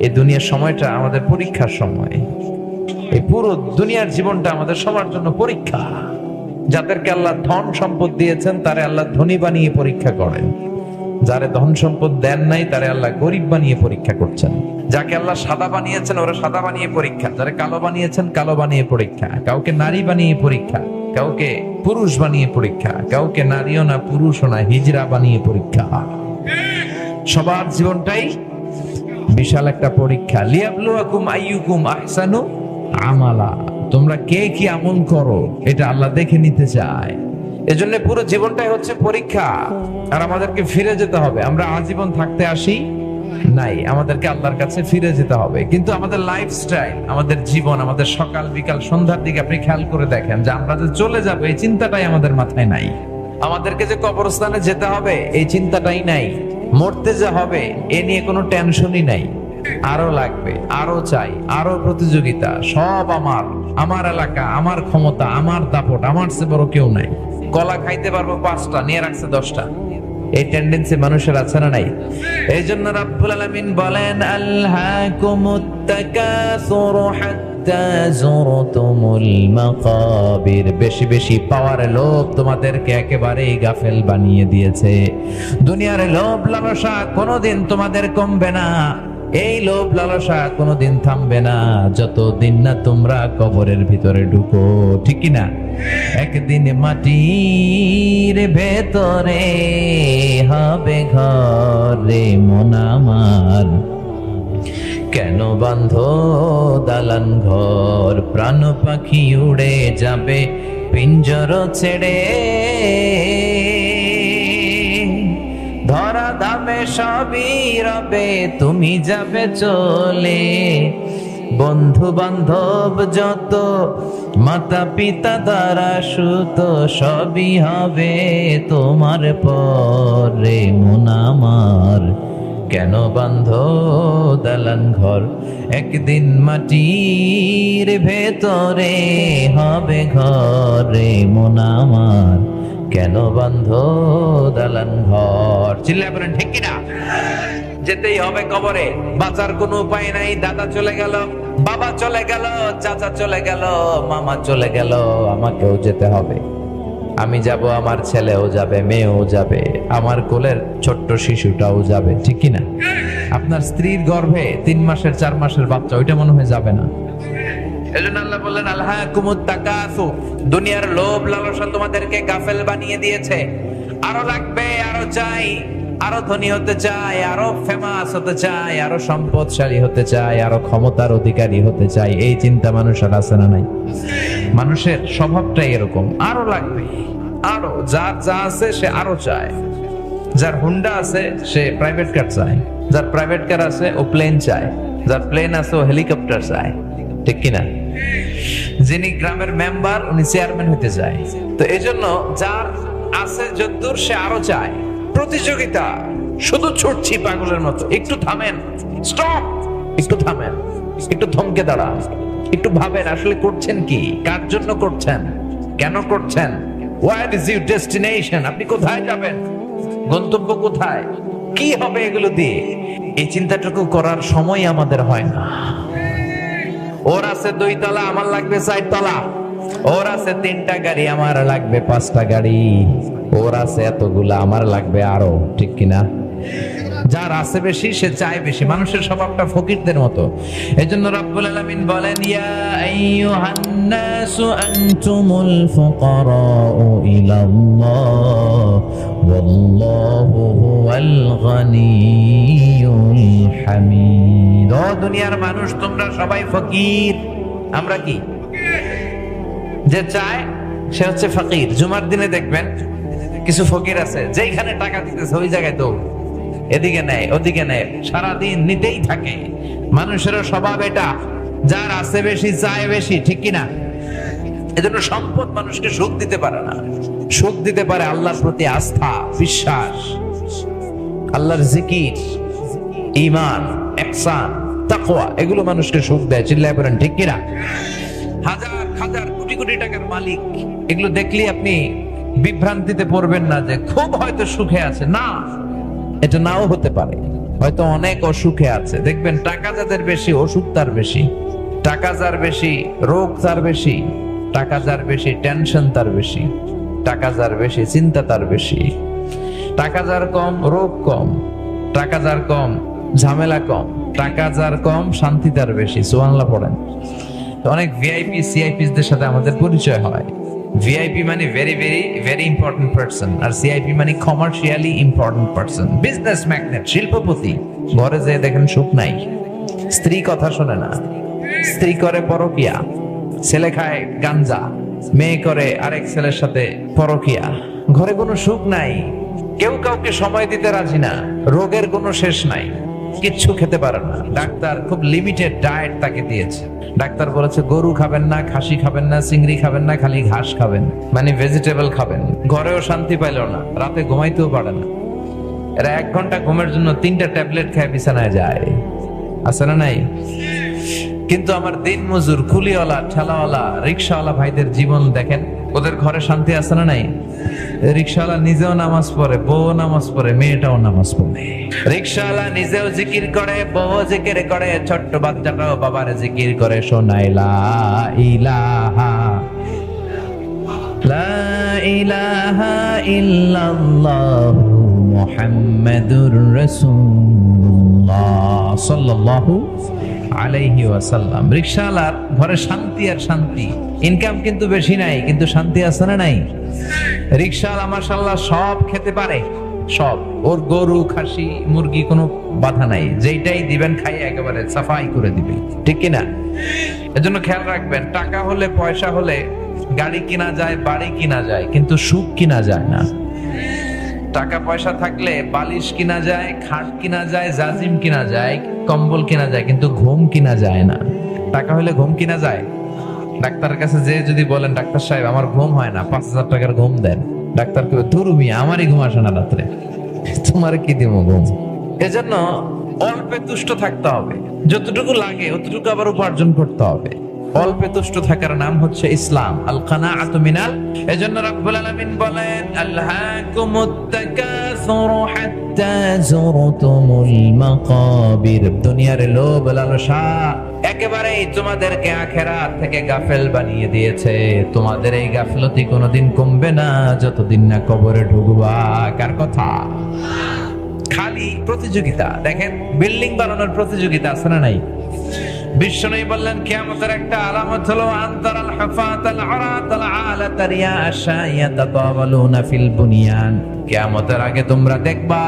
এই দুনিয়ার সময়টা আমাদের পরীক্ষার সময়। এই পুরো দুনিয়ার জীবনটা আমাদের সবার জন্য পরীক্ষা। যাদেরকে আল্লাহ ধন সম্পদ দিয়েছেন, তারে আল্লাহ ধনী বানিয়ে পরীক্ষা করেন। যারে ধন সম্পদ দেন নাই, তারে আল্লাহ গরিব বানিয়ে পরীক্ষা করছেন। যাকে আল্লাহ সাদা বানিয়েছেন, ওরা সাদা বানিয়ে পরীক্ষা। যারা কালো বানিয়েছেন, কালো বানিয়ে পরীক্ষা। কাউকে নারী বানিয়ে পরীক্ষা, কাউকে পুরুষ বানিয়ে পরীক্ষা, কাউকে নারীও না, পুরুষও না, হিজরা বানিয়ে পরীক্ষা। সবার জীবনটাই বিশাল একটা পরীক্ষা। আমালা। তোমরা কে কি আমল করো? এটা আল্লাহ দেখে নিতে চায়। এজন্য পুরো জীবনটাই হচ্ছে পরীক্ষা। আর আমাদেরকে ফিরে যেতে হবে। আমরা আজীবন থাকতে আসি নাই। আমাদেরকে আল্লাহর কাছে ফিরে যেতে হবে। কিন্তু আমাদের লাইফস্টাইল আমাদের জীবন, আমাদের সকাল, বিকাল, সন্ধ্যার দিকে আপনি খেয়াল করে দেখেন যে আমরা যে চলে যাব, এই চিন্তাটাই আমাদের মাথায় নাই। আমাদেরকে যে কবরস্থানে যেতে হবে, এই চিন্তাটাই নাই। মরতে যে হবে, এ নিয়ে কোনো টেনশনই নাই। আরও লাগবে, আরও চাই, আরও প্রতিযোগিতা, সব আমার। আমার এলাকা, আমার ক্ষমতা, আমার দাপট, আমার সে বড় কেউ নাই। কলা খাইতে পারব পাঁচটা, নিয়ে রাখছে দশটা। এই টেন্ডেন্সি মানুষের আছে না নাই? এই জন্য রাব্বুল আলামিন বলেন আল্লাহকুমুত তাকাসুর হাত্তা বেশি বেশি পাওয়ার লোভ তোমাদেরকে একেবারেই গাফেল বানিয়ে দিয়েছে। দুনিয়ার লোভ লালসা কোনোদিন তোমাদের কমবে না। এই লোভ লালসা কোনোদিন থামবে না। যতদিন না তোমরা কবরের ভিতরে ঢুকো, ঠিক না একদিন মাটির ভেতরে হবে ঘরে মন আমার। কেন বান্ধ দালান ঘর? প্রাণ পাখি উড়ে যাবে, পিঞ্জর ছেড়ে। ধরা দামে সবই রবে, তুমি যাবে চলে। বন্ধু বান্ধব যত, মাতা পিতা দ্বারা সুত, সবই হবে তোমার পরে। মন আমার কেন বান্ধ দালান ঘর? একদিন মাটির ভেতরে হবে ঘরে মন আমার। কেন বান্ধ দালান ঘর? চিল্লা করেন ঠিক কিনা? যেতেই হবে কবরে। বাঁচার কোনো উপায় নাই, দাদা চলে গেল, বাবা চলে গেল, চাচা চলে গেল, মামা চলে গেল, আমাকেও যেতে হবে। আমি যাব, আমার ছেলেও যাবে, মেয়েও যাবে, আমার কোলের ছোট্ট শিশুটাও যাবে, ঠিক কিনা? আপনার স্ত্রীর গর্ভে তিন মাসের, চার মাসের বাচ্চা, ওইটা মনে হয় যাবে না। আল্লাহ আল্লাহ দুনিয়ার লোভ লালসা তোমাদেরকে গাফেল বানিয়ে দিয়েছে। আরও লাগবে, আরও চাই। আরও ধনী হতে চাই আরও ফেমাস হতে চাই আরও সম্পদশালী হতে চাই আরও ক্ষমতার অধিকারী হতে চাই এই চিন্তা মানুষের আছে না নাই? মানুষের স্বভাবটাই এরকম। আরও লাগবে, আরও, যার যা আছে সে আরও চায়। যার হুন্ডা আছে, সে প্রাইভেট কার চায়। যার প্রাইভেট কার আছে, ও প্লেন চায়। যার প্লেন আছে, ও হেলিকপ্টার চায়। ঠিক কিনা? যিনি গ্রামের মেম্বার উনি চেয়ারম্যান হতে চায়। তো এই জন্য যার আছে যদ্দূর সে আরও চায়। প্রতিযোগিতা। শুধু ছুটছি পাগলের মতো। একটু থামেন। স্টপ! একটু থামেন। একটু থমকে দাঁড়ান। একটু ভাবেন, আসলে করছেন কি? কার জন্য করছেন? কেন করছেন? হোয়াট ইজ ইউর ডেস্টিনেশন আপনি কোথায় যাবেন? গন্তব্য কোথায়? কি হবে এগুলো দিয়ে? এই চিন্তাটুকু করার সময় আমাদের হয় না। ওর আছে দুই তলা আমার লাগবে চার তলা ওর আছে তিনটা গাড়ি, আমার লাগবে পাঁচটা গাড়ি। ওর আছে এতগুলা, আমার লাগবে আরও, ঠিক কিনা? যার আছে বেশি, সে চায় বেশি। মানুষের স্বভাবটা ফকিরদের মতো। এই জন্য রব্বুল আলামিন বলেন, ইয়া আইয়ুহান নাসু আনতুমুল ফুকারাউ ইলাল্লাহ, ওয়াল্লাহু হুয়াল গানিয়ুল হামিদ. ও দুনিয়ার মানুষ, তোমরা সবাই ফকির। আমরা কি? যে চায়, সে হচ্ছে ফকির। জুমার দিনে দেখবেন কিছু ফকির আছে যেখানে টাকা দিতেছে, ওই জায়গায় দৌড়। এদিকে নেয়, ওদিকে নেয়। সারাদিন নিতেই থাকে। মানুষের স্বভাব এটা। যার আছে বেশি, চায় বেশি, ঠিক কিনা? এজন্য সম্পদ মানুষকে সুখ দিতে পারে না। সুখ দিতে পারে আল্লাহর প্রতি আস্থা, বিশ্বাস। আল্লাহর জিকির ইমান একসান তাকওয়া, এগুলো মানুষকে সুখ দেয়। চিল্লায় বলেন ঠিক কিনা? হাজার হাজার কোটি কোটি টাকার মালিক। এগুলো দেখলে আপনি বিভ্রান্তিতে পড়বেন না যে খুব হয়তো সুখে আছে। না, এটা নাও হতে পারে। হয়তো অনেক অসুখে আছে। দেখবেন টাকা যাদের বেশি, অসুখ তার বেশি। টাকা যার বেশি, রোগ তার বেশি। টাকা যার বেশি, টেনশন তার বেশি। টাকা যার বেশি, চিন্তা তার বেশি। টাকা যার কম, রোগ কম। টাকা যার কম, ঝামেলা কম। টাকা যার কম, শান্তি তার বেশি। সুবাংলা পড়েন। অনেক ভিআইপি সিআইপি দের সাথে আমাদের পরিচয় হয়। ভিআইপি মানে very very very important person আর সিআইপি মানে commercially important person business magnate শিল্পপতি। ঘরে যেয়ে দেখেন সুখ নাই। স্ত্রী কথা শোনে না। স্ত্রী করে পরকিয়া। ছেলে খায় গাঞ্জা। মেয়ে করে আরেক ছেলের সাথে পরকিয়া। ঘরে কোনো সুখ নাই। কেউ কাউকে সময় দিতে রাজি না। রোগের কোনো শেষ নাই। কিচ্ছু খেতে পারে না। ডাক্তার খুব লিমিটেড ডায়েট তাকে দিয়েছে। ডাক্তার বলেছে, গরু খাবেন না, খাসি খাবেন না, চিংড়ি খাবেন না, খালি ঘাস খাবেন। মানে ভেজিটেবল খাবেন। ঘরেও শান্তি পাইল না, রাতে ঘুমাইতেও পারে না। এরা এক ঘণ্টা ঘুমের জন্য তিনটা ট্যাবলেট খেয়ে, বিছানায় যায়। আছে না নাই? কিন্তু আমার দিন মজুর কুলিওয়ালা, ঠেলাওয়ালা, রিক্সাওয়ালা ভাইদের জীবন দেখেন, ওদের ঘরে শান্তি আছে না নাই? রিক্সাওয়ালা নিজেও নামাজ পড়ে বউ নামাজ পড়ে, মেয়েটাও নামাজ পড়ে। রিক্সাওয়ালা নিজেও জিকির করে বউ জিকির করে, ছোট্ট বাচ্চাটাও বাবার জিকির করে শোনাইলা ইলাহা, লা ইলাহা ইল্লাল্লাহু মুহাম্মাদুর রাসূলুল্লাহ সাল্লাল্লাহু আলাইহি ওয়াসাল্লাম। রিকশাওয়ালার ঘরে শান্তি আর শান্তি। ইনকাম কিন্তু বেশি নাই, কিন্তু শান্তি আছে না নাই? রিকশাওয়ালা মাশাআল্লাহ সব খেতে পারে, সব। ওর গরু, খাসি, মুরগি কোনো বাধা নাই। যেইটাই দিবেন খাই একেবারে সাফাই করে দিবে ঠিক কি না এজন্য খেয়াল রাখবেন, টাকা হলে, পয়সা হলে গাড়ি কিনা যায়, বাড়ি কিনা যায়, কিন্তু সুখ কিনা যায় না। টাকা পয়সা থাকলে বালিশ কিনা যায়, খাট কিনা যায়, জাজিম কিনা যায়, কম্বল কিনা যায়, কিন্তু ঘুম কিনা যায় না। টাকা হলে ঘুম কিনা যায়? ডাক্তারের কাছে যে যদি বলেন, ডাক্তার সাহেব, আমার ঘুম হয় না, পাঁচ হাজার টাকার ঘুম দেন। ডাক্তার কেউ ধরুমি আমারই ঘুম আসে না রাত্রে। তোমার কি দিব ঘুম? এজন্য অল্পে তুষ্ট থাকতে হবে। যতটুকু লাগে, অতটুকু আবার উপার্জন করতে হবে। অল্পে তুষ্ট থাকার নাম হচ্ছে ইসলাম আল কানাআতু মিনাল। এজন্য রাব্বুল আলামিন বলেন আল্লাহাকুমুত তাকাসুরু হাত্তা যুরতুমুল মাকাবির। দুনিয়ার লোভ লালসা একেবারেই তোমাদেরকে আখেরাত থেকে গাফেল বানিয়ে দিয়েছে। তোমাদের এই গাফলতি কোনোদিন কমবে না, যতদিন না কবরে ঢুকবা। কার কথা? খালি প্রতিযোগিতা। দেখেন, বিল্ডিং বানানোর প্রতিযোগিতা আছে না নাই? বিশ্বনবী বললেন, কিয়ামতের একটা আলামত হলো আনতারাল হাফাতাল আরাতাল আলাতা রিয়াশা ইয়াতাতাওয়ালুনা ফিল বুনিয়ান। কিয়ামতের আগে তোমরা দেখবা,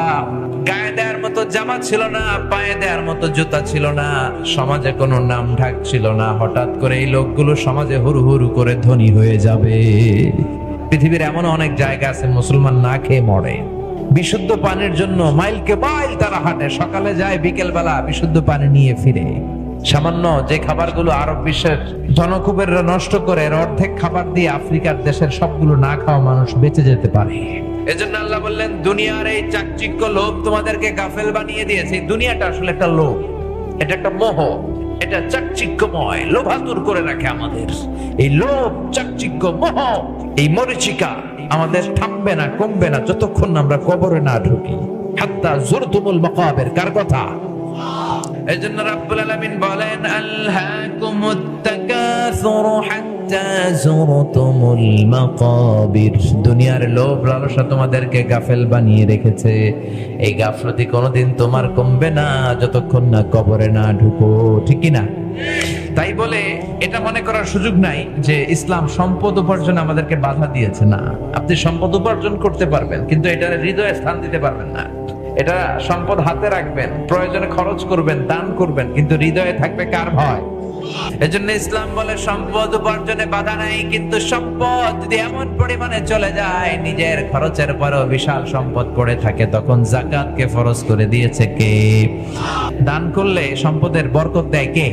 গায়ে দেওয়ার মতো জামা ছিল না, পায়ে দেওয়ার মতো জুতা ছিল না, সমাজে কোনো নাম ঢাক ছিল না। হঠাৎ করে এই লোকগুলো সমাজে হুরু হুরু করে ধনী হয়ে যাবে। পৃথিবীর এমন অনেক জায়গা আছে, মুসলমান না খেয়ে মরে। বিশুদ্ধ পানির জন্য মাইলকে মাইল তারা হাঁটে। সকালে যায় বিকেল বেলা বিশুদ্ধ পানি নিয়ে ফিরে। সামান্য যে খাবারগুলো আরব বিশ্বের জনকুবেররা নষ্ট করে অর্ধেক খাবার দিয়ে আফ্রিকার দেশের সবগুলো না খাওয়া মানুষ বেঁচে যেতে পারে। এজন্য আল্লাহ বললেন, দুনিয়ার এই চাকচিক্য লোভ তোমাদেরকে গাফেল বানিয়ে দিয়েছে। দুনিয়াটা আসলে একটা লোভ। এটা একটা মোহ। এটা চাকচিক্যময়। লোভাতুর করে রাখে আমাদের। এই লোভ, চাকচিক্য, মোহ, এই মরিচিকা আমাদের থামবে না, কমবে না, যতক্ষণ আমরা কবরে না ঢুকি। হাত্তা জুরতুমুল মাকাবির কার কথা? এই জন্য রাব্বুল আলামিন বলেন আল্লাকুমুত তাকাসুরু হাত্তা যুরতুমুল মাকাবির। দুনিয়ার লোভ লালসা তোমাদেরকে গাফেল বানিয়ে রেখেছে। এই গাফলতি কোনোদিন তোমার কমবে না, যতক্ষণ না কবরে না ঢুকো। ঠিক কি না তাই বলে এটা মনে করার সুযোগ নাই যে ইসলাম সম্পদ উপার্জন আমাদেরকে বাধা দিয়েছে না। আপনি সম্পদ উপার্জন করতে পারবেন, কিন্তু এটার হৃদয়ে স্থান দিতে পারবেন না। এটা সম্পদ হাতে রাখবেন, প্রয়োজনে খরচ করবেন, দান করবেন, কিন্তু হৃদয়ে থাকবে কার ভয়? এজন্য ইসলাম বলে সম্পদ উপার্জনে বাধা নাই, কিন্তু সম্পদ যদি এমন পরিমাণে চলে যায়, নিজের খরচের পরেও বিশাল সম্পদ পড়ে থাকে, তখন জাকাতকে ফরজ করে দিয়েছে কে? দান করলে সম্পদের বরকত দেয় কে?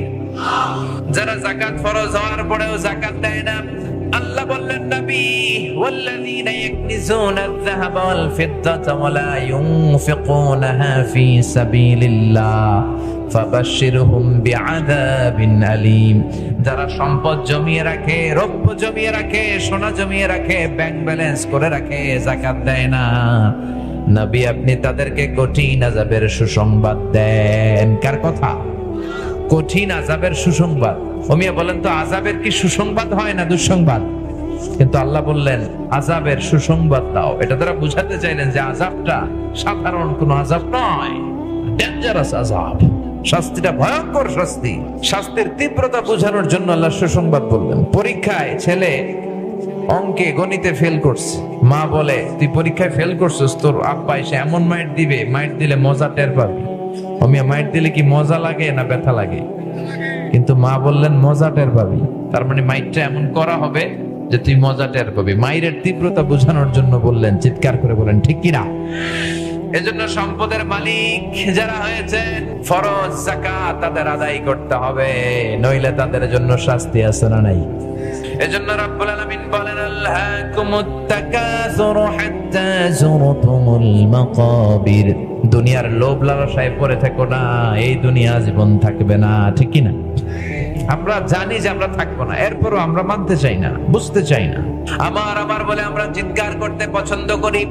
যারা জাকাত ফরজ হওয়ার পরেও জাকাত দেয় না আল্লাহ বললেন নবী والذين يكنزون الذهب والفضة ولا ينفقونها في سبيل الله فبشرهم بعذاب أليم যারা সম্পদ জমিয়ে রাখে রৌপ্য জমিয়ে রাখে সোনা জমিয়ে রাখে ব্যাংক ব্যালেন্স করে রাখে জাকাত দেয় না নবী আপনি তাদেরকে কঠিন আজাবের সুসংবাদ দেন কার কথা কঠিন আজাবের সুসংবাদ ওমিয়া বলেন তো আজাবের কি সুসংবাদ হয় না দুঃসংবাদ কিন্তু আল্লাহ বললেন আজাবের সুসংবাদ দাও। এটা তারা বুঝাতে চাইলেন যে আজাবটা সাধারণ কোন আজাব নয় ডেঞ্জারাস আজাব শাস্তিটা ভয়ঙ্কর শাস্তি। শাস্তির তীব্রতা বোঝানোর জন্য আল্লাহ সুসংবাদ বললেন, পরীক্ষায় ছেলে অঙ্কে গণিতে ফেল করছে। মা বলে, তুই পরীক্ষায় ফেল করছিস, তোর আব্বা এসে এমন মাইট দিবে, মাইট দিলে মজা টের পাবি। অমিয়া, মাইট দিলে কি মজা লাগে না ব্যথা লাগে? কিন্তু মা বললেন, মজা টের পাবি। তার মানে মাইটটা এমন করা হবে যে তুই মজা টের পাবি। মাইরের তীব্রতা বোঝানোর জন্য বললেন, চিৎকার করে বলেন, ঠিক কিনা? এজন্য সম্পদের মালিক যারা হয়েছেন, ফরজ জাকাত তাদের আদায় করতে হবে, নইলে তাদের জন্য শাস্তি আছে না নাই? এজন্য রাব্বুল আলামিন বলেন, আল্লাহকুমুত তাকাসুরু হাত্তা যুরতুমুল মাকাবির। দুনিয়ার লোভ লালসায় পড়ে থাকো না, এই দুনিয়া জীবন থাকবে না, ঠিক কি না আমরা জানি যে আমরা থাকব না। এরপরও আমরা মানতে চাই না বুঝতে চাই না। আমার আমার বলে আমরা চিৎকার করতে পছন্দ করি।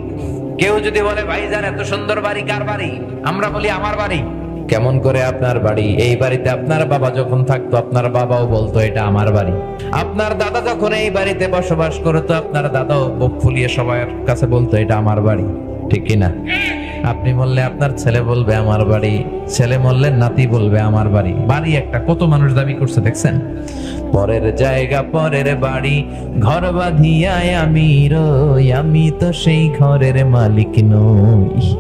কেউ যদি বলে ভাইজান এত সুন্দর বাড়ি কার বাড়ি? আমরা বলি আমার বাড়ি। কেমন করে আপনার বাড়ি? এই বাড়িতে আপনার বাবা যখন থাকতো আপনার বাবাও বলতো এটা আমার বাড়ি। আপনার দাদা যখন এই বাড়িতে বসবাস করতো আপনার দাদাও বুক ফুলিয়ে সবার কাছে বলতো এটা আমার বাড়ি। ঠিক কিনা? আপনি বললে আপনার ছেলে বলবে আমার বাড়ি, ছেলে বললে নাতি বলবে আমার বাড়ি। বাড়ি একটা, কত মানুষ দাবি করছে দেখছেন? পরের জায়গা, পরের বাড়ি, ঘর বাঁধিয়ায় আমি রই, আমি তো সেই ঘরের মালিক নই।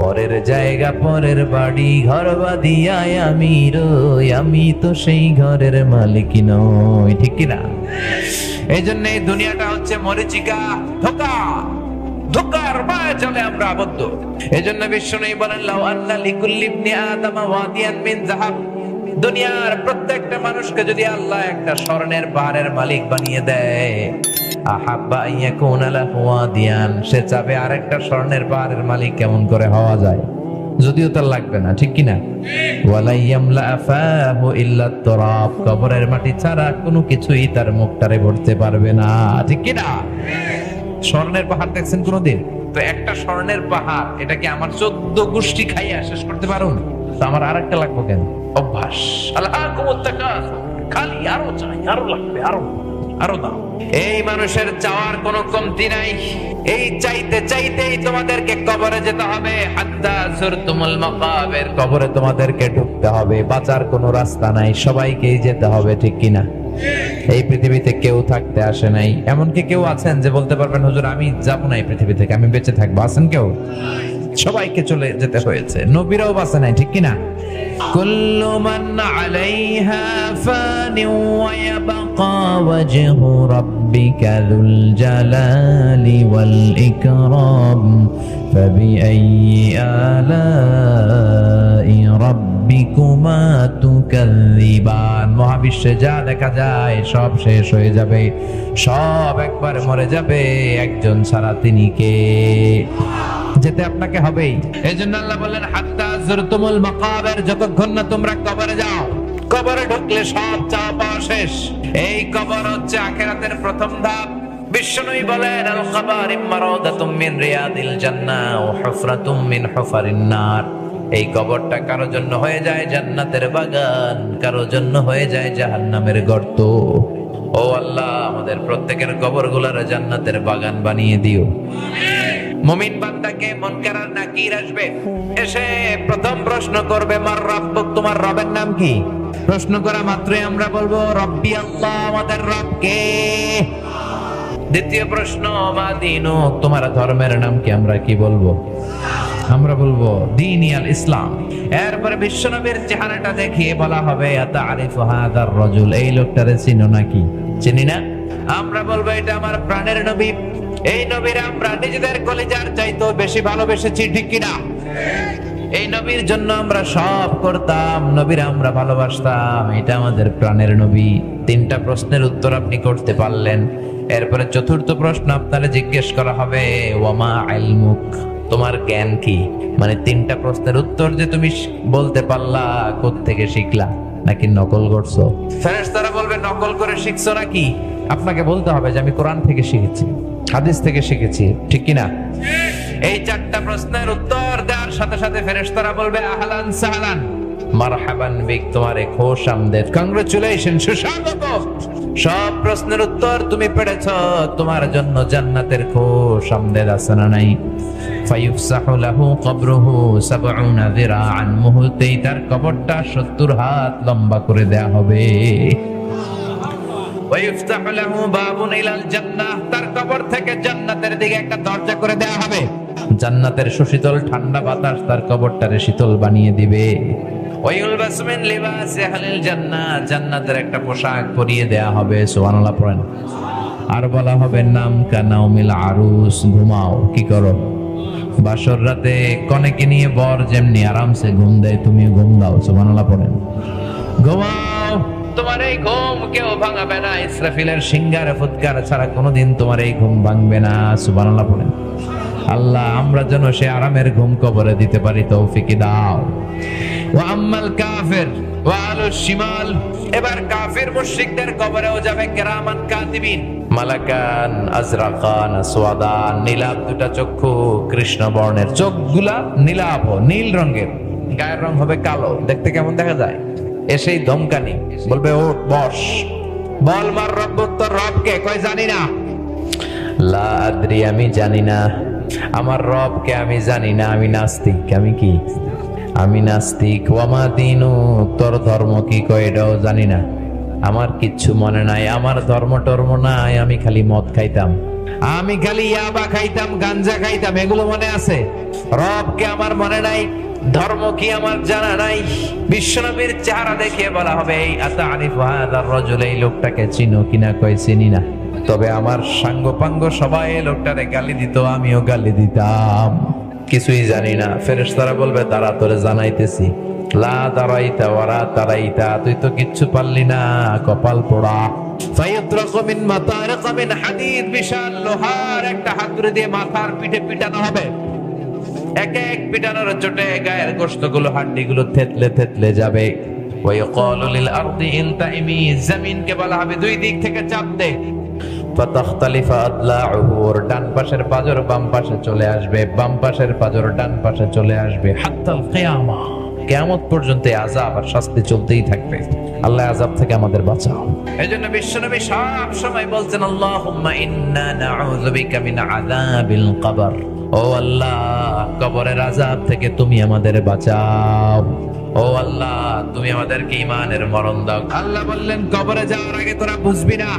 পরের জায়গা, পরের বাড়ি, ঘর বাঁধিয়ায় আমি রই, আমি তো সেই ঘরের মালিক নই। ঠিক কিনা? এই জন্য এই দুনিয়াটা হচ্ছে মরিচিকা, ধোকা। বিশ্ব দুনিয়ার প্রত্যেকটা মানুষকে যদি আল্লাহ একটা স্বর্ণের পাহাড়ের মালিক বানিয়ে দেয়, আহাব্বা সে চাবে আরেকটা স্বর্ণের পাহাড়ের মালিক কেমন করে হওয়া যায়। যদিও তার লাগবে না, ঠিক কিনা? কবরের মাটি ছাড়া কোনো কিছুই তার মুখটারে ভরতে পারবে না, ঠিক কিনা? স্বর্ণের পাহাড় দেখছেন কোনোদিন? তো একটা স্বর্ণের পাহাড় এটা কি আমার চোদ্দ গোষ্ঠী খাইয়া শেষ করতে পারুন? তো আমার আর একটা লাগবো কেন? অভ্যাস। খালি আরও চাই, আরও লাগবে, আরও। আরও দাও। এই মানুষের চাওয়ার কোনো কমতি নাই। এই চাইতে চাইতেই তোমাদেরকে কবরে যেতে হবে। হাত্তা জুরতুমুল মাকাবের কবরে তোমাদেরকে ঢুকতে হবে। বাঁচার কোনো রাস্তা নাই। সবাইকেই যেতে হবে, ঠিক কিনা? এই পৃথিবীতে কেউ থাকতে আসে নাই। এমনকি কেউ আছেন যে বলতে পারবেন, হুজুর, আমি যাব না এই পৃথিবী থেকে, আমি বেঁচে থাকব। আছেন কেউ? সবাইকে চলে যেতে হয়েছে। নবীরাও বাঁচে নাই, ঠিক কিনা? কুল্লু রাব্বিকুমা তুকাযিবান মহাবিশ্বে যা দেখা যায়, সব শেষ হয়ে যাবে। সব একবার মরে যাবে, একজন ছাড়া তিনি কে? যেতে আপনাকে হবেই। এই জন্য আল্লাহ বললেন, হাত্তা জুরতুমুল মাকাবের যতক্ষণ না তোমরা কবরে যাও, কবরে ঢুকলে সব পাওয়া শেষ। এই কবর হচ্ছে আখেরাতের প্রথম ধাপ। বিশ্বনবী বলেন আল খাবার ইমারাদাতুম মিন রিয়াদিল জান্নাহ ওয়া হুফরাতুম মিন হুফারিন নার। এই কবরটা কারও জন্য হয়ে যায় জান্নাতের বাগান, কারও জন্য হয়ে যায় জাহান্নামের গর্ত। ও আল্লাহ, আমাদের প্রত্যেকের কবরগুলার জান্নাতের বাগান বানিয়ে দিও। মুমিন বান্দাকে মনকার আর নাকির আসবে? এসে প্রথম প্রশ্ন করবে, মার রব্বুক, তোমার রবের নাম কি? প্রশ্ন করা মাত্রই আমরা বলব, রব্বি আল্লাহ, আমাদের রব কে দ্বিতীয় প্রশ্ন মা দিনু তোমার ধর্মের নাম কি আমরা কি বলব? আমরা বলব দিনিয়াল ইসলাম। এরপরে বিশ্বনবীর চেহারাটা দেখিয়ে বলা হবে রজুল, এই লোকটারে চিনো নাকি? চিনি না? আমরা বলব, এটা আমার প্রাণের নবী। এই নবীর আমরা নিজেদের কলিজার চাইতো বেশি ভালোবেসেছি, ঠিক কিনা? এই নবীর জন্য আমরা সব করতাম, নবীর আমরা ভালোবাসতাম, এটা আমাদের প্রাণের নবী। তিনটা প্রশ্নের উত্তর আপনি করতে পারলেন। এরপরে চতুর্থ প্রশ্ন আপনারা জিজ্ঞেস করা হবে, ওয়ামা আইলমুক? তোমার জ্ঞান কি? মানে তিনটা প্রশ্নের উত্তর যে তুমি বলতে পারলা থেকে শিখলা, নাকি নকল করছ? ফেরেশতারা বলবে, নকল করে শিখছো নাকি? আপনাকে বলতে হবে যে আমি কোরআন থেকে শিখেছি, হাদিস থেকে শিখেছি, ঠিক কি না এই চারটা প্রশ্নের উত্তর দেওয়ার সাথে সাথে ফেরেশতারা বলবে, আহলান সাহলান, মারহাবান বিক, তোমারে খোশ আমদেদ। কংগ্রেচুলেশন সুস্বাগত সব প্রশ্নের উত্তর তুমি পেড়েছ তোমার জন্য জান্নাতের খোশ সামনে দাসানা নাই? তার হাত লম্বা করে দেয়া হবে। তার কবর থেকে জান্নাতের দিকে একটা দরজা করে হবে। জান্নাতের সুশীতল ঠান্ডা বাতাস তার কবরটারে শীতল বানিয়ে দিবে। ওয়ায়ুলবাসু মিন লিবাসি আহলিল জান্নাহ, জান্নাতের একটা পোশাক পরিয়ে দেয়া হবে, সুবহানাল্লাহ পড়েন। আর বলা হবে, নাম কানাউমিল আরুস, ঘুমাও, কি করো? বাসর রাতে কনেকে নিয়ে বর যেমনি আরামসে ঘুম দেয় তুমি ঘুম দাও, সুবহানাল্লাহ পড়েন। ঘুমাও, তোমার এই ঘুম কেউ ভাঙাবে না, ইসরাফিলের সিঙ্গার ফুৎকার ছাড়া কোনোদিন তোমার এই ঘুম ভাঙবে না, সুবহানাল্লাহ পড়েন। আল্লাহ, আমরা যেন সে আরামের ঘুম কবরে দিতে পারি, তৌফিকি দাও। ওয়া আম্মাল কাফির এবার কাফির কবরেও যাবে কেরামান মালাকান নীলাভ দুটা চক্ষু, কৃষ্ণ বর্ণের চোখগুলা নীল রঙের। গায়ের রং হবে কালো, দেখতে কেমন দেখা যায়? এসেই ধমকানি বলবে, ওঠ, বস। বল মার রব্ব তোর রবকে, কয়, জানি না। আমি জানি না। আমার রবকে আমি জানি না, আমি নাস্তিক, আমি কি? আমি নাস্তিক, ওয়ামা দিনু, তোর ধর্ম কি কয় এটাও জানি না। আমার কিচ্ছু মনে নাই, আমার ধর্ম টর্ম নাই, আমি খালি মদ খাইতাম। আমি খালি ইয়াবা খাইতাম, গাঞ্জা খাইতাম, এগুলো মনে আছে? রবকে আমার মনে নাই, ধর্ম কি আমার জানা নাই? বিশ্বনবীর চেহারা দেখে বলা হবে, এই আতা হাদার রজুল এই লোকটাকে চিনো কিনা কয় চিনি না। তবে আমার সাঙ্গ পাঙ্গ সবাই লোকটারে গালি দিত, আমিও গালি দিতাম। কিছুই জানি না। ফেরেশতারা বলবে তারা তোরে জানাইতেছি। লা তারাইতা ওয়ারা তারাইতা, তুই তো কিচ্ছু পারলি না, কপাল পোড়া। এক এক চোটে গায়ের থেতলে থেতলে যাবে। জমিনকে বলা হবে দুই দিক থেকে চাপ দে। ফাতাখতালিফা আদলাউহু ওর ডান পাশের পাজর বাম পাশে চলে আসবে বাম পাশের পাজর ডান পাশে চলে আসবে হাত্তাল কিয়ামা কিয়ামত পর্যন্ত আযাব আর শাস্তি চলতেই থাকবে। আল্লাহ আযাব থেকে আমাদের বাঁচাও। এজন্য বিশ্বনবী সব সময় বলছেন আল্লাহুম্মা ইন্না নাউযু বিকা মিন আযাবিল কবর। ও আল্লাহ কবরের আযাব থেকে তুমি আমাদের বাঁচাও। ও আল্লাহ তুমি আমাদেরকে ইমানের মরণ দাও। আল্লাহ বললেন কবরে যাওয়ার আগে তোরা বুঝবি না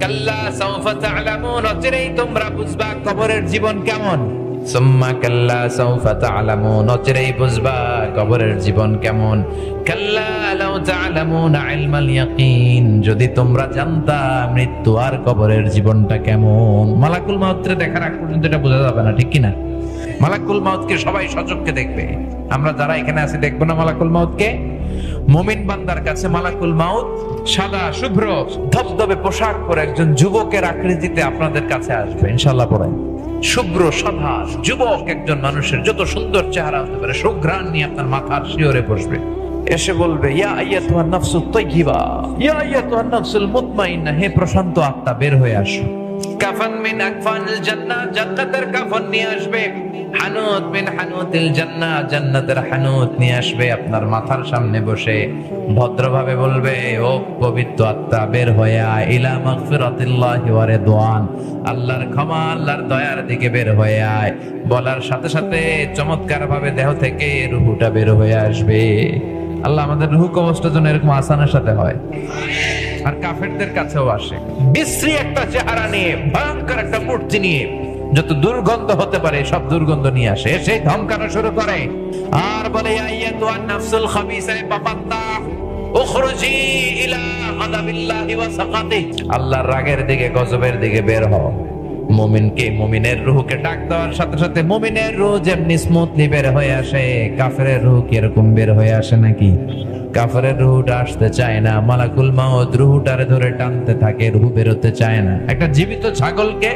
কাল্লা সাউফা তা'লামুন অচিরেই তোমরা বুঝবা কবরের জীবন কেমন। সুম্মা কাল্লা সাউফা তা'লামুন অচিরেই বুঝবা কবরের জীবন কেমন। কাল্লা লাউ তা'লামুন ইলমাল ইয়াকিন যদি তোমরা জানতা মৃত্যু আর কবরের জীবনটা কেমন। মালাকুল মাত্রে দেখার আগ পর্যন্ত এটা বোঝা যাবে না ঠিক কি না মালাকুল মাউতকে সবাই সচক্ষে দেখবে। আমরা যারা এখানে আছি দেখব না মালাকুল মাউতকে? মুমিন বান্দার কাছে মালাকুল মাউত সাদা, শুভ্র, ধবধবে পোশাক পরে একজন যুবকের আকৃতিতে আপনাদের কাছে আসবে। ইনশাল্লাহ পড়েন শুভ্র, সাদা, যুবক একজন মানুষের যত সুন্দর চেহারা হতে পারে, সুঘ্রাণ নিয়ে আপনার মাথার শিওরে বসবে। এসে বলবে, ইয়া আইয়াতুহান নাফসুত তাইয়্যিবা ইয়া আইয়াতুহান নাফসুল মুতমাইন্না, হে প্রশান্ত আত্মা, বের হয়ে আসো। কাফন মিন আকফানিল জান্নাত জান্নাতের কাফন নিয়ে আসবে। হানুত মিন হানুতিল জান্নাহ, জান্নাতের হানুত নিয়ে আসবে। আপনার মাথার সামনে বসে ভদ্রভাবে বলবে, ও পবিত্র আত্মা, বের আয় ইলা মাগফিরাতিল্লাহি ওয়া রিদওয়ান। আল্লাহর ক্ষমা, আল্লাহর দয়ার দিকে বের হয়ে আয়। বলার সাথে সাথে চমৎকার ভাবে দেহ থেকে রুহুটা বের হয়ে আসবে। আল্লাহ আমাদের রুহু কবজটা যেন এরকম আসানের সাথে হয়। আর কাফেরদের কাছেও আসে। বিশ্রী একটা চেহারা নিয়ে, ভয়ঙ্কর একটা মূর্তি নিয়ে যত দুর্গন্ধ হতে পারে, সব দুর্গন্ধ নিয়ে আসে। এসে ধমকানো শুরু করে। আর বলে নাফসুল আল্লাহর রাগের দিকে, গজবের দিকে বের হও। মুমিনকে মুমিনের রুহকে ডাক দেওয়ার সাথে সাথে মুমিনের রুহ যেমনি স্মুথলি বের হয়ে আসে রুহ বের হয়ে আসে নাকি? কাফেরের আসতে চায় না, মালাকুল রুহুটারে ধরে টানতে থাকে, রুহু বেরোতে চায় না। একটা জীবিত ছাগলকে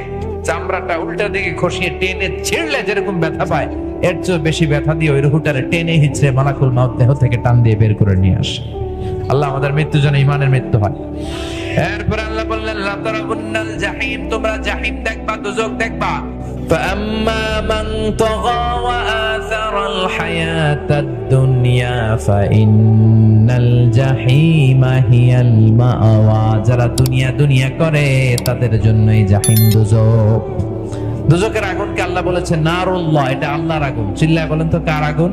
চামড়াটা উল্টা দিকে খসিয়ে টেনে ছিঁড়লে যেরকম ব্যথা পায়, এর চেয়ে বেশি ব্যথা দিয়ে ওই রুহুটারে টেনে হিচড়ে মালাকুল মাউত দেহ থেকে টান দিয়ে বের করে নিয়ে আসে। আল্লাহ আমাদের মৃত্যু যেন ইমানের মৃত্যু হয়। এরপর আল্লাহ বললেন লাতারাবুন্নাল জাহিম তোমরা জাহিম দেখবা দুজক দেখবা فأما من طغى وآثر الحياة الدنيا فإن الجحيم هي المأوى যারা দুনিয়া দুনিয়া করে তাদের জন্যই জাহিম দুজক দুজকের আগুনকে আল্লাহ বলেছে নারুল্লাহ এটা আল্লাহর আগুন চিল্লায় বলেন তো কার আগুন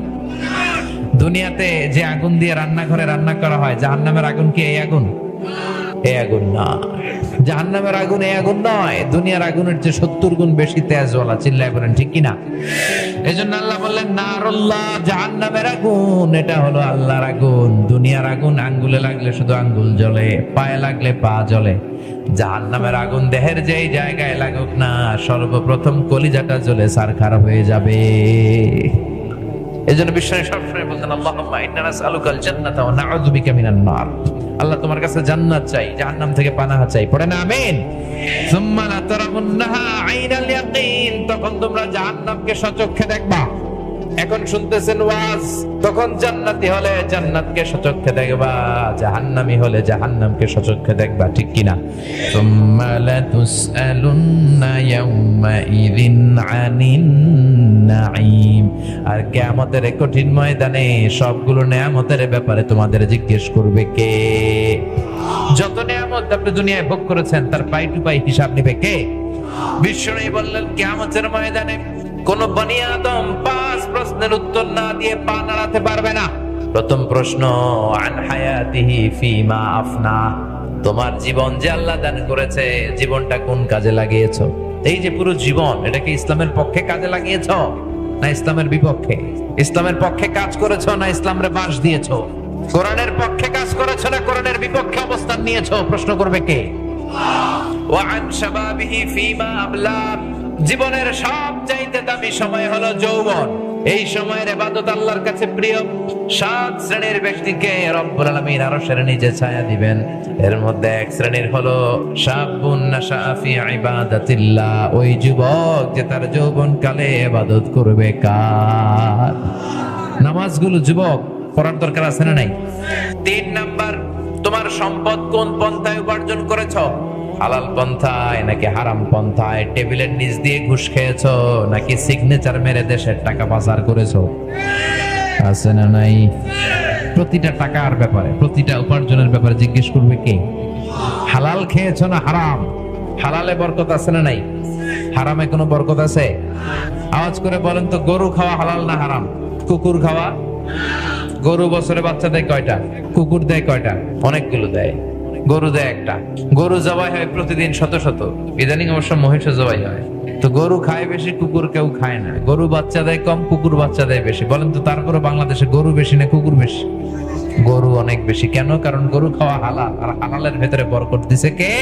দুনিয়াতে যে আগুন দিয়ে রান্নাঘরে রান্না করা হয় জাহান্নামের আগুন কি এই আগুন এই আগুন না জাহান্নামের আগুন এই আগুন নয়, দুনিয়ার আগুনের চেয়ে সত্তর গুণ বেশি তেজওয়ালা, চিল্লায় বলেন, ঠিক কিনা? এই জন্য আল্লাহ বললেন, নারুল্লাহ, জাহান্নামের আগুন, এটা হলো আল্লাহর আগুন। দুনিয়ার আগুন আঙ্গুলে লাগলে শুধু আঙ্গুল জ্বলে, পায়ে লাগলে পা জ্বলে। জাহান্নামের আগুন দেহের যেই জায়গায় লাগুক না, সর্বপ্রথম কলিজাটা জ্বলে, সার খারাপ হয়ে যাবে। এই জন্য বিশ্বাসী সবসময় বলতেন, আল্লাহুম্মা ইন্না নাসআলুকাল জান্নাতা ওয়া নাউযু বিকা মিনান নার। আল্লাহ তোমার কাছে জান্নাত চাই, জাহান্নাম থেকে পানাহা চাই। পড়ে না, আমিন? সুম্মা লাতারাবুন্নাহা আইনাল ইয়াকিন। তখন তোমরা জাহান্নামকে সচক্ষে দেখবা। এখন শুনতেছেন ওয়াজ, তখন জান্নাতি হলে জান্নাতকে সচক্ষে দেখবা, জাহান্নামি হলে জাহান্নামকে সচক্ষে দেখবা, ঠিক কিনা? সুম্মা লাতুসআলুন্না ইয়াউমাইযিন আনিন নাঈম। আর কিয়ামতের কঠিন ময়দানে সবগুলো নেয়ামতের ব্যাপারে তোমাদের জিজ্ঞেস করবে কে? যত নেয়ামত আপনি দুনিয়ায় ভোগ করেছেন, তার পাই টু পাই হিসাব নিবে কে? বিশ্বনবী বললেন, কিয়ামতের ময়দানে কোন বনি আদম পাঁচ প্রশ্নের উত্তর না দিয়ে পা নাড়াতে পারবে না। প্রথম প্রশ্ন, আন হায়াতিহি ফিমা আফনা? তোমার জীবন যে আল্লাহ দান করেছে, জীবনটা কোন কাজে লাগিয়েছো? এই যে পুরো জীবন, এটা কি ইসলামের পক্ষে কাজে লাগিয়েছো, না ইসলামের বিপক্ষে? ইসলামের পক্ষে কাজ করেছ, না ইসলামের বাস দিয়েছ? কোরআনের পক্ষে কাজ করেছ, না কোরআনের বিপক্ষে অবস্থান নিয়েছো? প্রশ্ন করবে কে? ওয়ান শাবাবিহি ফিমা আবলা জীবনের সব চাইতে দামি সময় হলো যৌবন। এই সময়ের এবাদত আল্লাহর কাছে প্রিয়। সাত শ্রেণির ব্যক্তিকে রব্বুল আলামিন আরশের নিচে ছায়া দিবেন। এর মধ্যে এক শ্রেণির হলো শাবুন ইবাদাতিল্লাহ। ওই যুবক যে তার যৌবন কালে ইবাদত করবে কার? নামাজগুলো যুবক, পড়ার দরকার আছে না নাই? তিন নাম্বার, তোমার সম্পদ কোন পন্থায় উপার্জন করেছ? হালাল পন্থায় নাকি হারাম পন্থায় টেবিলের নিচ দিয়ে ঘুষ খেয়েছো? নাকি সিগনেচার মেরে দেশের টাকা পাচার করেছ? আছে না নাই? প্রতিটা টাকার ব্যাপারে, প্রতিটা উপার্জনের ব্যাপারে জিজ্ঞেস করবে কে? হালাল খেয়েছো না হারাম? হালালে বরকত আছে না নাই? হারামে কোনো বরকত আছে? আওয়াজ করে বলেন তো, গরু খাওয়া হালাল না হারাম? কুকুর খাওয়া? গরু বছরে বাচ্চা দেয় কয়টা? কুকুর দেয় কয়টা? অনেকগুলো দেয়। গরু দেয় একটা। গরু জবাই হয় প্রতিদিন শত শত। ইদানিং অবশ্য মহিষ জবাই হয়। তো গরু খায় বেশি, কুকুর কেউ খায় না। গরু বাচ্চা দেয় কম, কুকুর বাচ্চা দেয় বেশি। বলেন তো তারপরে বাংলাদেশে গরু বেশি না কুকুর বেশি? গরু অনেক বেশি। কেন? কারণ গরু খাওয়া হালাল। আর হালালের ভেতরে বরকত দিছে কে?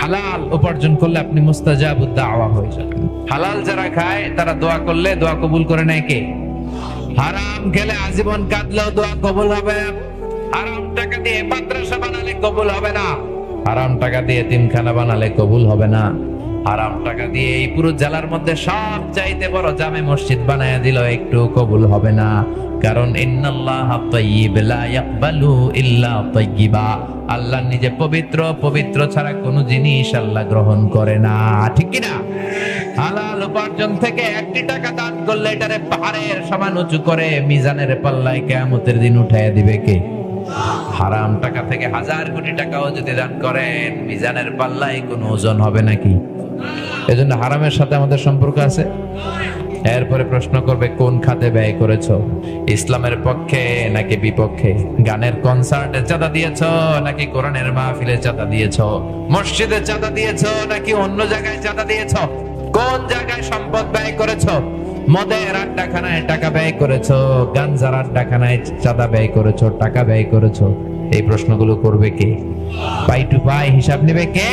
হালাল উপার্জন করলে আপনি মুস্তাজাবুদ দাওয়া হয়ে যাবেন হালাল যারা খায়, তারা দোয়া করলে, দোয়া কবুল করে নেয় কে? হারাম খেলে আজীবন কাঁদলেও দোয়া কবুল হবে না। হারাম টাকা দিয়ে মাদ্রাসা বানালে কবুল হবে না। হারাম টাকা দিয়ে তিনখানা বানালে কবুল হবে না। আরাম টাকা দিয়ে এই পুরো জেলার মধ্যে সব চাইতে বড় জামে মসজিদ বানায় দিল একটু কবুল হবে না। কারণ আল্লাহ নিজে পবিত্র পবিত্র ছাড়া কোনো জিনিস আল্লাহ গ্রহণ করে না। ঠিক কি না হালাল উপার্জন থেকে একটি টাকা দান করলে এটারে পাহাড়ের সমান উঁচু করে, মিজানের পাল্লায় কেয়ামতের দিন উঠাইয়া দিবে কে? হারাম টাকা থেকে হাজার কোটি টাকাও যদি দান করেন, মিজানের পাল্লায় কোনো ওজন হবে নাকি? এজন্য হারামের সাথে আমাদের সম্পর্ক আছে? এরপরে প্রশ্ন করবে, কোন খাতে ব্যয় করেছ? ইসলামের পক্ষে নাকি বিপক্ষে? গানের কনসার্টে চাঁদা দিয়েছ নাকি কোরআনের মাহফিলে চাঁদা দিয়েছ? মসজিদে চাঁদা দিয়েছ নাকি অন্য জায়গায় চাঁদা দিয়েছ? কোন জায়গায় সম্পদ ব্যয় করেছ? মদের আড্ডাখানায় টাকা ব্যয় করেছ, গাঞ্জার আড্ডাখানায় চাঁদা ব্যয় করেছ, টাকা ব্যয় করেছ? এই প্রশ্নগুলো করবে কে? পাই টু পাই হিসাব নেবে কে?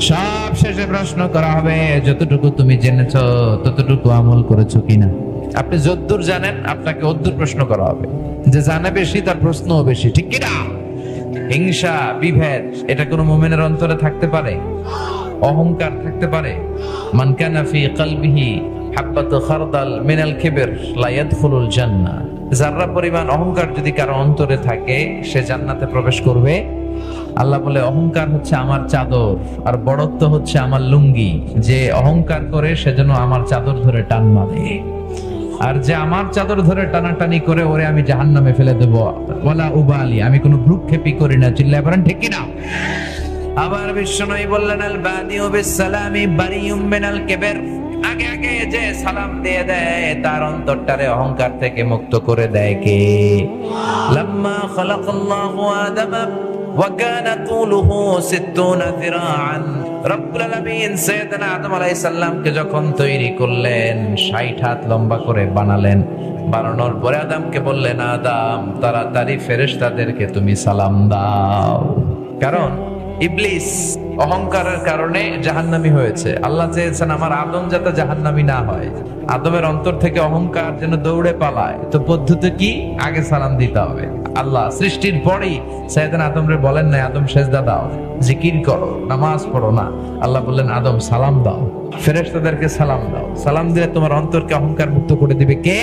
সব শেষে প্রশ্ন করা হবে, যতটুকু তুমি জেনেছো, ততটুকু আমল করেছ কিনা? আপনি যদ্দূর জানেন, আপনাকে অদ্দূর প্রশ্ন করা হবে। যে জানে বেশি, তার প্রশ্নও বেশি, ঠিক কিনা? হিংসা, বিভেদ, এটা কোনো মোমেনের অন্তরে থাকতে পারে? অহংকার থাকতে পারে? মান কানা ফি কলবিহি হাব্বাতু খারদাল মিনাল কিবর, লা ইয়াদখুলুল জান্নাহ। যাররা পরিমাণ অহংকার যদি কারও অন্তরে থাকে, সে জান্নাতে প্রবেশ করবে। আল্লাহ বলে, অহংকার হচ্ছে আমার চাদর, আর বড়ত্ব হচ্ছে আমার লুঙ্গি। যে অহংকার করে সেজন্য আমার চাদর ধরে টান মারে। আর যে আমার চাদর ধরে টানাটানি করে, ওরে আমি জাহান নামে ফেলে দেব। ওলা উবালি, আমি কোনো ভ্রুক্ষেপই করি না। চিল্লায় পারেন ঠিক কিনা? আবার বিশ্বনবী বললেন, আল বাদিউ বিসসালামি বারিউম মিনাল কিবর। আগে আগে যে সালাম দিয়ে দেয় তার অন্তরটারে অহংকার থেকে মুক্ত করে দেয় কে লাম্মা খালাকাল্লাহু আদামা وكان طوله ستون ذراعا রব্বুল আলামিন সাইয়েদনা আদম আলাইহিস সালামকে যখন তৈরি করলেন 60 হাত লম্বা করে বানালেন বানানোর পরে আদমকে বললেন আদম তাড়াতাড়ি ফেরেশতাদেরকে তুমি সালাম দাও কারণ ইবলিস অহংকারের কারণে জাহান্নামী হয়েছে। আল্লাহ চেয়েছেন আমার আদম যাতে জাহান্নামী না হয়। আদমের অন্তর থেকে অহংকার যেন দৌড়ে পালায়। তো পদ্ধতি কি? আগে সালাম দিতে হবে। আল্লাহ সৃষ্টির পরেই সাইদান আদমরে বলেন না আদম, সেজদা দাও, জিকির করো, নামাজ পড়ো না। আল্লাহ বললেন, আদম, সালাম দাও, ফেরেশতাদেরকে সালাম দাও। সালাম দিলে তোমার অন্তরকে অহংকার মুক্ত করে দিবে কে?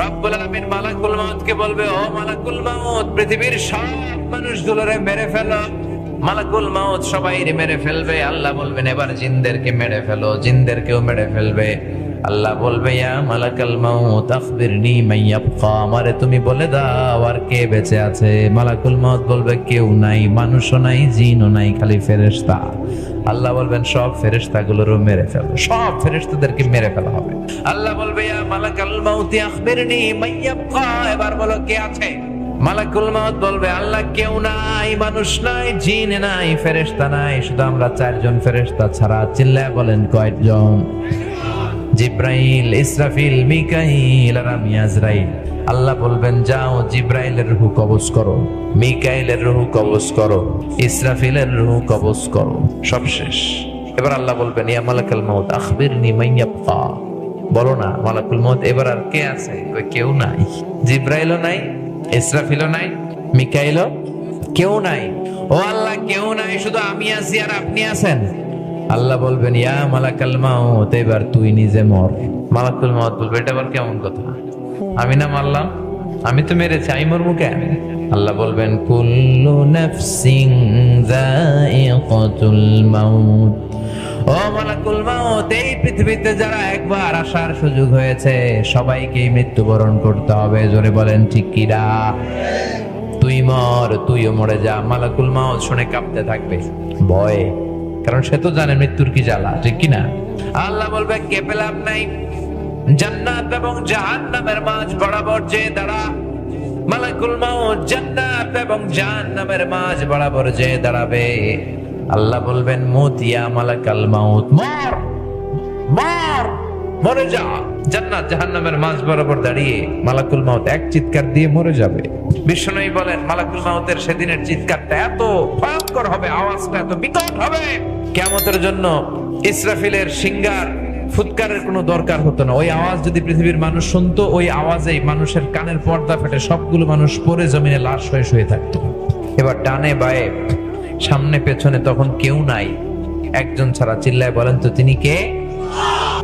রব্বুল আলামিন মালাকুল বলবে, ও মালাকুল মাউত, পৃথিবীর সব মানুষগুলোরে মেরে ফেলো। মালাকুল মাউত সবাই মেরে ফেলবে। আল্লাহ বলবেন, এবার জিনদেরকে মেরে ফেলো, জিনদেরকেও মেরে ফেলবে। আল্লাহ বলবে, ইয়া মালাকাল মাউত, আখবিরনি মান ইয়াবকা। আমারে তুমি বলে দাও, আর কে বেঁচে আছে? মালাকুল মাউত বলবে, কেউ নাই, মানুষও নাই, জিনও নাই, খালি ফেরেশতা। আল্লাহ বলবেন, সব ফেরেশতা গুলোরও মেরে ফেলো, সব ফেরেশতাদেরকে মেরে ফেলা হবে। আল্লাহ বলবে, ইয়া মালাকাল মাউত, আখবিরনি মান ইয়াবকা। এবার বলো, কে আছে? মালাকুল মাউত বলবে, আল্লাহ কেউ নাই, মানুষ নাই, জিন নাই, ফেরেশতা নাই, শুধু আমরা চারজন ফেরেশতা ছাড়া। চিল্লায় বলেন কয়জন জিব্রাইল, ইসরাফিল, মিকাইল আর আমি, আজরাইল। আল্লাহ বলবেন, যাও, জিব্রাইলের রুহু কবজ করো, মিকাইলের রুহু কবজ করো, ইসরাফিলের রুহু কবজ করো। সব শেষ। এবার আল্লাহ বলবেন, ইয়া মালাকাল মাউত, আখবিরনি মাইয়াবকা বলো না, মালাকুল মত এবার আর কে আছে? কেউ নাই। জিব্রাইলও নাই ইসরাফিলও নাই, মিকাইলও কেউ নাই। ও আল্লাহ, কেউ নাই, শুধু আমি আছি আর আপনি আছেন। আল্লাহ বলবেন, ইয়া মালাকাল মাউত, এবার তুই নিজে মর। মালাকুল মাউত বলবে, এটা আবার কেমন কথা? আমি না মারলাম, আমি তো মেরেছি, আমি মরবো কেন? আল্লাহ বলবেন, কুল্লু নাফসিন যায়িকাতুল মাউত। কারণ সে তো জানে মৃত্যুর কি জ্বালা, ঠিক কিনা? আল্লাহ বলবে, কেঁপে লাভ নাই। জান্নাত এবং জাহান্নামের মাঝ বরাবর যে দাঁড়া। মালাকুল মাউত জান্নাত এবং জাহান্নামের মাঝ বরাবর যে দাঁড়াবে। আল্লাহ বলবেন মাউত মর মর, মরে জাহান্নামের মাঝ বরাবর দাঁড়িয়ে মালাকুল মাউত এক চিৎকার দিয়ে মরে যাবে। বলেন, মালাকুল মাউতের সেদিনের চিৎকারটা এত হবে, আওয়াজটা এত বিকট হবে। কেমতের জন্য ইসরাফিলের সিঙ্গার ফুৎকারের কোনো দরকার হতো না। ওই আওয়াজ যদি পৃথিবীর মানুষ শুনতো, ওই আওয়াজেই মানুষের কানের পর্দা ফেটে সবগুলো মানুষ পরে জমিনে লাশ হয়ে শুয়ে থাকতো। এবার ডানে বায়ে সামনে, পেছনে তখন কেউ নাই। একজন ছাড়া চিল্লায় বলেন তো, তিনি কে?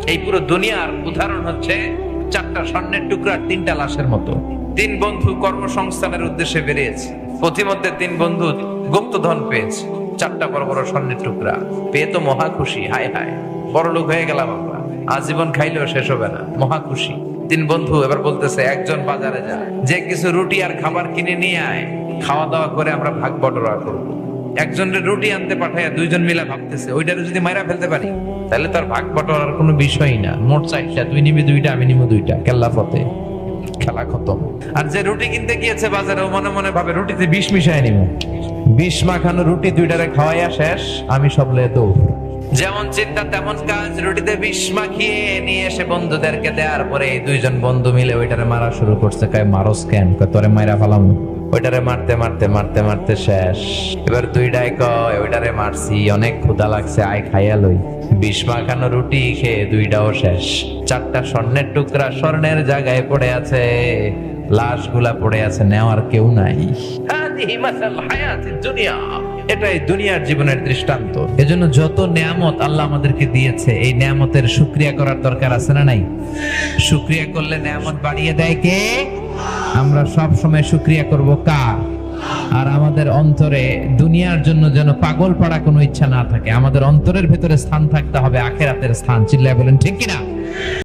এই পুরো দুনিয়ার উদাহরণ হচ্ছে চারটা স্বর্ণের টুকরা তিনটা লাশের মতো। তিন বন্ধু কর্মসংস্থানের উদ্দেশ্যে বেরিয়েছে। পথিমধ্যে তিন বন্ধু গুপ্তধন পেয়েছে। চারটা বড় বড় স্বর্ণের টুকরা। পেয়ে তো মহা খুশি, হায় হায়। বড় লোক হয়ে গেলাম আমরা। আজীবন খাইলেও শেষ হবে না। মহা খুশি। তিন বন্ধু এবার বলতেছে, একজন বাজারে যা। যে কিছু রুটি আর খাবার কিনে নিয়ে আয়। খাওয়া দাওয়া করে আমরা ভাগ বটরা করব। একজনের রুটি আনতে পাঠায় দুইজন মিলে ভাবতেছে, ওইটারে যদি মাইরা ফেলতে পারি, তাহলে তার ভাগ বটরার কোনো বিষয়ই না। মোট চারটা, তুই নিবি দুইটা, আমি নিবো দুইটা। কেল্লা পথে খেলা খতম। আর যে রুটি কিনতে গিয়েছে বাজারে ও মনে মনে ভাবে রুটিতে বিষ মিশাই নিব। বিষ মাখানো রুটি দুইটারে খাওয়াইয়া শেষ, আমি সবলে দৌড়। যেমন চিন্তা, তেমন কাজ, রুটিতে বিষ মাখিয়ে নিয়ে এসে বন্ধুদেরকে দেওয়ার পরে দুইজন বন্ধু মিলে ওইটারে মারা শুরু করছে। কয় মারস কেন কয়, তোরে মাইরা ফালাম। ওইটারে মারতে মারতে মারতে মারতে শেষ। এবার দুইটাই কয়, ওইটারে মারছি, অনেক ক্ষুধা লাগছে, আয় খাইয়া লই। বিষ মাখানো রুটি খেয়ে দুইটাও শেষ। চারটা স্বর্ণের টুকরা স্বর্ণের জায়গায় পড়ে আছে। লাশগুলা পড়ে আছে, নেওয়ার কেউ নাই। দুনিয়া। এটাই দুনিয়ার জীবনের দৃষ্টান্ত। এজন্য যত নিয়ামত আল্লাহ আমাদেরকে দিয়েছে, এই নিয়ামতের শুক্রিয়া করার দরকার আছে না নাই? শুক্রিয়া করলে নিয়ামত বাড়িয়ে দেয় কে? আমরা সব সময় সুক্রিয়া করব কার? আর আমাদের অন্তরে দুনিয়ার জন্য যেন পাগল পাড়া কোনো ইচ্ছা না থাকে, আমাদের অন্তরের ভেতরে স্থান থাকতে হবে, আখেরাতের স্থান। চিল্লায় বলেন, ঠিক কিনা?